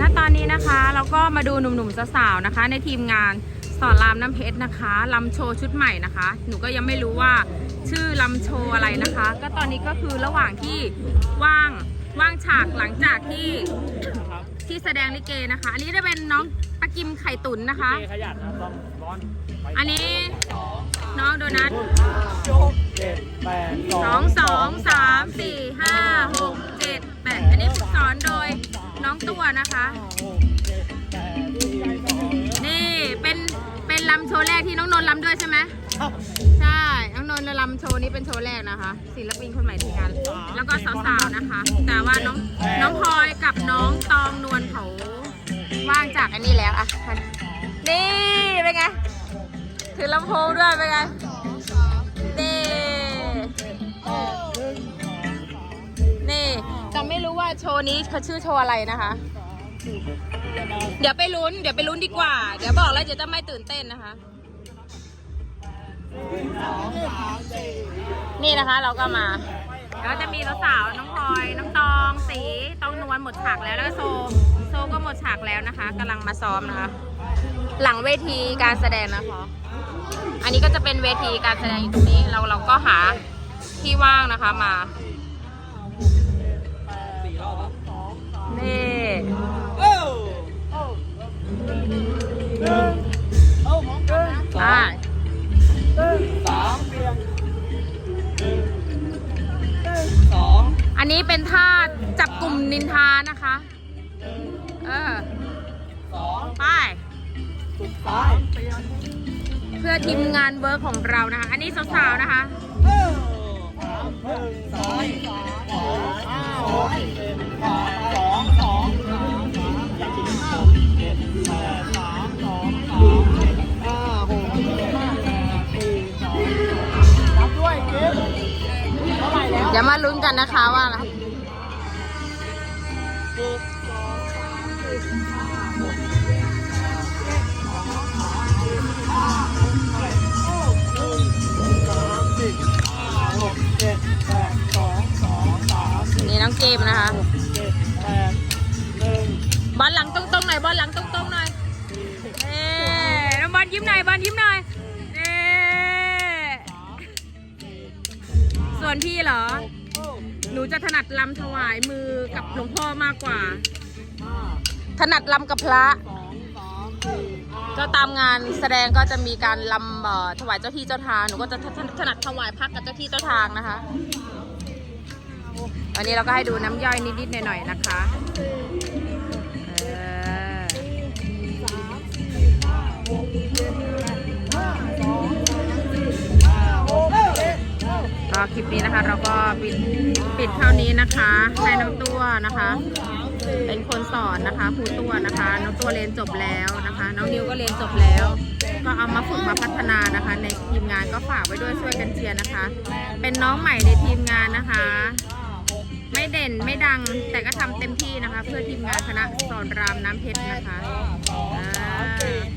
ณตอนนี้นะคะเราก็มาดูหนุ่มๆสาวๆนะคะ ในทีมงานสอนรามน้ำเพชรนะคะลำโชว์ชุดใหม่นะคะ หนูก็ยังไม่รู้ว่าชื่อลำโชว์อะไรนะคะ ก็ตอนนี้ก็คือระหว่างที่ว่างว่างฉากหลังจากที่ที่แสดงลิเกนะคะ อันนี้จะเป็นน้องตะกิมไข่ตุ๋นนะคะเขยันนะต้องร้อนไปอันนี้น้องโดนัทเจ็ดแปดสองสองสามสี่ห้าหกเจ็ดแปดอันนี้ฝึกสอนโดย น้องตัวนะคะ นี่เป็นเป็นลำโชว์แรกที่น้องนนท์ลำด้วยใช่ไหมใช่น้องนนท์ลำโชว์นี้เป็นโชว์แรกนะคะ ศิลปินคนใหม่ทีมงานแล้วก็สาวๆนะคะ แต่ว่าน้องน้องพลอยกับน้องตองนวลเขาว่างจากอันนี้แล้วอะนี่เป็นไงถือลำโพงด้วยเป็นไง โชว์นี้เขาชื่อโชว์อะไรนะคะ เดี๋ยวไปลุ้น เดี๋ยวไปลุ้นดีกว่า เดี๋ยวบอกแล้วเดี๋ยวจะไม่ตื่นเต้นนะคะ นี่นะคะเราก็มาแล้วจะมีสาวๆน้องพลอย น้องตอง สีตองนวลหมดฉากแล้วแล้วก็โซ โซก็หมดฉากแล้วนะคะกำลังมาซ้อมนะคะ หลังเวทีการแสดงนะคะ อันนี้ก็จะเป็นเวทีการแสดงอยู่ตรงนี้ เราเราก็หาที่ว่างนะคะมา นนี้เป็นท่าจับกลุ่มนินทานะคะ เออสองไปสุดท้ายเพื่อทีมงานเวิร์กของเรานะคะ อันนี้สาวๆนะคะ ดี๋ยวมาลุ้นกันนะคะว่าอะไรสิบสองสามสี่ห้าหกเจ็ดแปดสองสองสามสี่ห้าหกเจ็ดแปดสองสองสามสี่นี่น้องเกมนะคะหนึ่งบอลหลังตรงๆหน่อยบอลหลังตรงๆหน่อยเอ๊น้องบอลยิ้มหน่อยบอลยิ้มหน่อย นพี่เหรอ หนูจะถนัดลำถวายมือกับหลวงพ่อมากกว่า ถนัดลำกับพระ ก็ตามงานแสดงก็จะมีการลำเอ่อถวายเจ้าที่เจ้าทาง หนูก็จะถถนัดถวายพักกับเจ้าที่เจ้าทางนะคะ วันนี้เราก็ให้ดูน้ำย่อยนิดๆหน่อยๆนะคะ คลิปนี้นะคะ เราก็ปิดปิดเท่านี้นะคะให้น้ำตัวนะคะ เป็นคนสอนนะคะครูตัวนะคะน้องตัวเรียนจบแล้วนะคะ น้องนิวก็เรียนจบแล้ว ก็เอามาฝึกมาพัฒนานะคะ ในทีมงานก็ฝากไว้ด้วยช่วยกันเชียร์นะคะ เป็นน้องใหม่ในทีมงานนะคะ ไม่เด่นไม่ดังแต่ก็ทำเต็มที่นะคะ เพื่อทีมงานคณะสอนรามน้ำเพชรนะคะอ่า